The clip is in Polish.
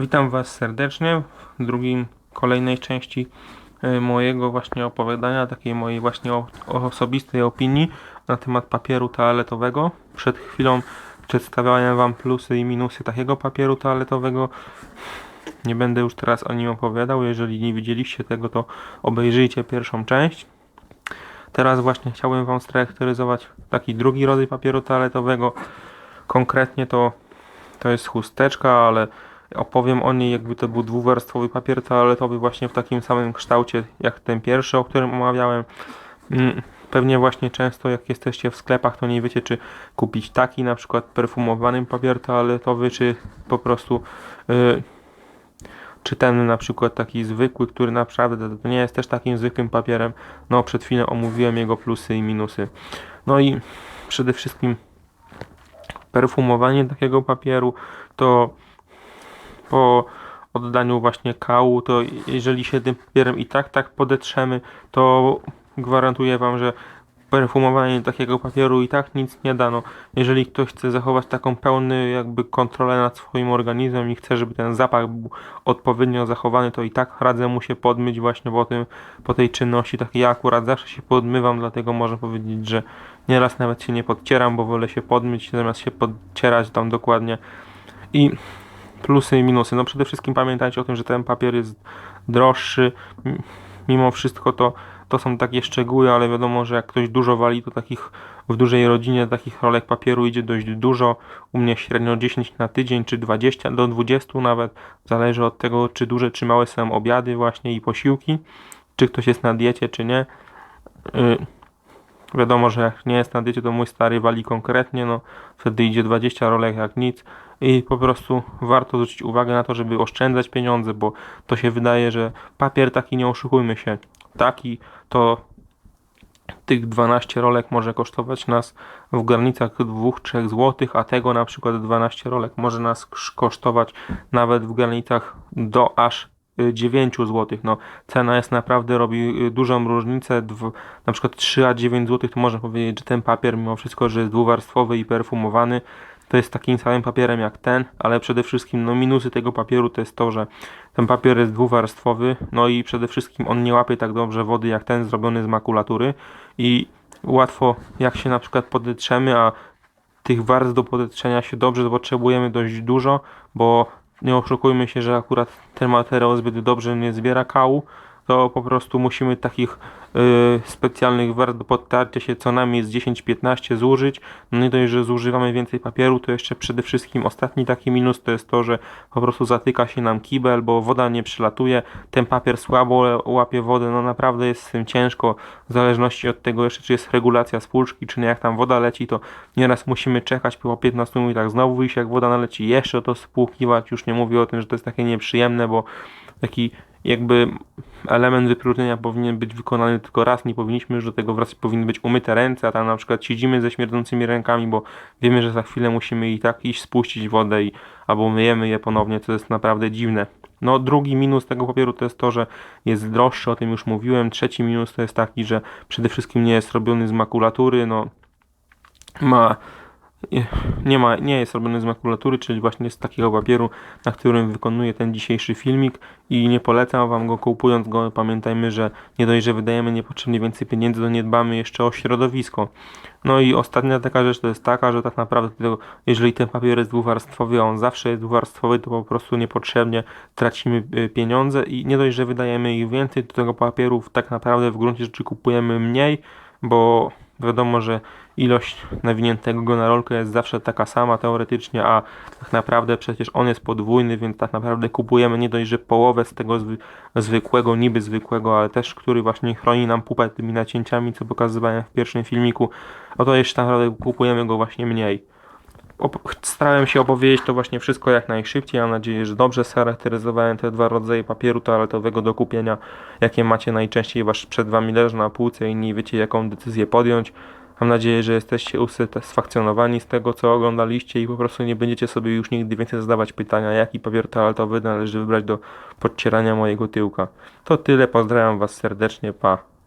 Witam Was serdecznie w drugim, kolejnej części e, mojego właśnie opowiadania, takiej mojej właśnie osobistej opinii na temat papieru toaletowego. Przed chwilą przedstawiałem Wam plusy i minusy takiego papieru toaletowego. Nie będę już teraz o nim opowiadał. Jeżeli nie widzieliście tego, to obejrzyjcie pierwszą część. Teraz właśnie chciałbym Wam scharakteryzować taki drugi rodzaj papieru toaletowego. Konkretnie to, to jest chusteczka, ale opowiem o niej jakby to był dwuwarstwowy papier toaletowy właśnie w takim samym kształcie jak ten pierwszy, o którym omawiałem. Mm, Pewnie właśnie często jak jesteście w sklepach, to nie wiecie czy kupić taki na przykład perfumowany papier toaletowy, czy po prostu y, czy ten na przykład taki zwykły, który naprawdę nie jest też takim zwykłym papierem. No przed chwilą omówiłem jego plusy i minusy. No i przede wszystkim perfumowanie takiego papieru to po oddaniu właśnie kału, to jeżeli się tym papierem i tak tak podetrzemy, to gwarantuję Wam, że perfumowanie takiego papieru i tak nic nie da. No, jeżeli ktoś chce zachować taką pełny jakby kontrolę nad swoim organizmem i chce, żeby ten zapach był odpowiednio zachowany, to i tak radzę mu się podmyć właśnie po tym, po tej czynności. Tak ja akurat zawsze się podmywam, dlatego można powiedzieć, że nieraz nawet się nie podcieram, bo wolę się podmyć zamiast się podcierać tam dokładnie. I plusy i minusy. No przede wszystkim pamiętajcie o tym, że ten papier jest droższy. Mimo wszystko to, to są takie szczegóły, ale wiadomo, że jak ktoś dużo wali, to takich w dużej rodzinie takich rolek papieru idzie dość dużo. U mnie średnio 10 na tydzień, czy 20 do 20 nawet. Zależy od tego, czy duże, czy małe są obiady właśnie i posiłki. Czy ktoś jest na diecie, czy nie. Y, Wiadomo, że jak nie jest na diecie, to mój stary wali konkretnie, no wtedy idzie 20 rolek jak nic i po prostu warto zwrócić uwagę na to, żeby oszczędzać pieniądze, bo to się wydaje, że papier taki, nie oszukujmy się, taki to tych 12 rolek może kosztować nas w granicach 2-3 zł, a tego na przykład 12 rolek może nas kosztować nawet w granicach do aż y, 9 zł. No, cena jest naprawdę, robi y, dużą różnicę. Dw, na przykład 3 a 9 zł to można powiedzieć, że ten papier mimo wszystko, że jest dwuwarstwowy i perfumowany, to jest takim samym papierem jak ten, ale przede wszystkim no, minusy tego papieru to jest to, że ten papier jest dwuwarstwowy, no i przede wszystkim on nie łapie tak dobrze wody jak ten zrobiony z makulatury i łatwo jak się na przykład podetrzemy, a tych warstw do podetrzenia się dobrze potrzebujemy dość dużo, bo nie oszukujmy się, że akurat ten materiał zbyt dobrze nie zbiera kału, to po prostu musimy takich y, specjalnych warstw do podtarcia się co najmniej z 10-15 zużyć. No nie dość, że zużywamy więcej papieru, to jeszcze przede wszystkim ostatni taki minus to jest to, że po prostu zatyka się nam kibel, bo woda nie przylatuje, ten papier słabo łapie wodę, no naprawdę jest z tym ciężko, w zależności od tego jeszcze czy jest regulacja spłuczki, czy nie, jak tam woda leci, to nieraz musimy czekać po 15 minutach. Znowu wyjść, jak woda naleci, jeszcze to spłukiwać, już nie mówię o tym, że to jest takie nieprzyjemne, bo taki jakby element wypróżnienia powinien być wykonany tylko raz, nie powinniśmy już do tego wracać, powinny być umyte ręce, a tam na przykład siedzimy ze śmierdzącymi rękami, bo wiemy, że za chwilę musimy i tak iść spuścić wodę i albo myjemy je ponownie, co jest naprawdę dziwne. No drugi minus tego papieru to jest to, że jest droższy, o tym już mówiłem. Trzeci minus to jest taki, że przede wszystkim nie jest robiony z makulatury, no ma nie ma, nie jest robiony z makulatury, czyli właśnie z takiego papieru, na którym wykonuję ten dzisiejszy filmik i nie polecam Wam go kupując go. Pamiętajmy, że nie dość, że wydajemy niepotrzebnie więcej pieniędzy, to nie dbamy jeszcze o środowisko. No i ostatnia taka rzecz to jest taka, że tak naprawdę tego, jeżeli ten papier jest dwuwarstwowy, a on zawsze jest dwuwarstwowy, to po prostu niepotrzebnie tracimy y, pieniądze i nie dość, że wydajemy ich więcej, to tego papieru tak naprawdę w gruncie rzeczy kupujemy mniej, bo wiadomo, że ilość nawiniętego go na rolkę jest zawsze taka sama teoretycznie, a tak naprawdę przecież on jest podwójny, więc tak naprawdę kupujemy nie dość, że połowę z tego zwy zwykłego, niby zwykłego, ale też który właśnie chroni nam pupę tymi nacięciami, co pokazywałem w pierwszym filmiku, no to jeszcze tak naprawdę kupujemy go właśnie mniej. Starałem się opowiedzieć to właśnie wszystko jak najszybciej. Mam nadzieję, że dobrze scharakteryzowałem te dwa rodzaje papieru toaletowego do kupienia, jakie macie najczęściej wasz przed wami leży na półce i nie wiecie jaką decyzję podjąć. Mam nadzieję, że jesteście usatysfakcjonowani z tego, co oglądaliście i po prostu nie będziecie sobie już nigdy więcej zadawać pytania, jaki papier toaletowy należy wybrać do podcierania mojego tyłka. To tyle, pozdrawiam Was serdecznie, pa.